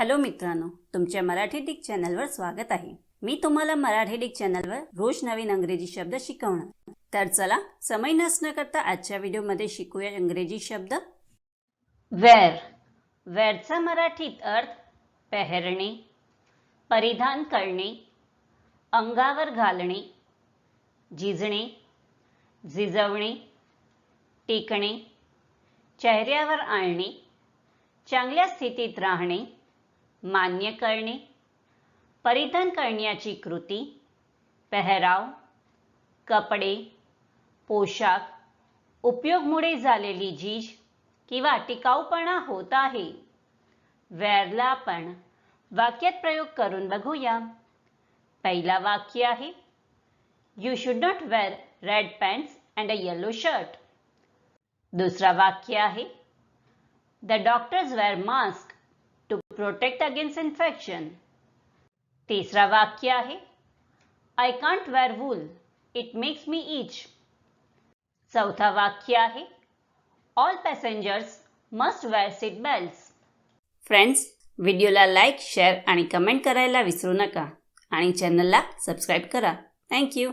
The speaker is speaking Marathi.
हॅलो मित्रांनो तुमच्या मराठी डिक चॅनलवर स्वागत आहे. मी तुम्हाला मराठी डिक चॅनलवर रोज नवीन अंग्रेजी शब्द शिकवणार. तर चला समय नसणं करता आजच्या व्हिडिओमध्ये शिकूया इंग्रजी शब्द. वेअर वेअरचा मराठीत अर्थ पेहरणे परिधान करणे अंगावर घालणे झिजणे झिजवणे टेकणे चेहऱ्यावर आणणे चांगल्या स्थितीत राहणे मान्य करणे परिधान करण्याची कृती पेहराव कपडे पोशाख उपयोगमुळे झालेली झीज किंवा टिकाऊपणा होत आहे. वेअरला आपण वाक्यात प्रयोग करून बघूया. पहिला वाक्य आहे you should not wear red pants and a yellow shirt दुसरा वाक्य आहे the doctors wear mask to protect against infection तिसरा वाक्य आहे I can't wear wool it makes me itch चौथा वाक्य आहे all passengers must wear seat belt friends व्हिडिओला लाईक शेअर आणि कमेंट करायला विसरू नका. आणि चॅनलला सबस्क्राईब करा. थँक्यू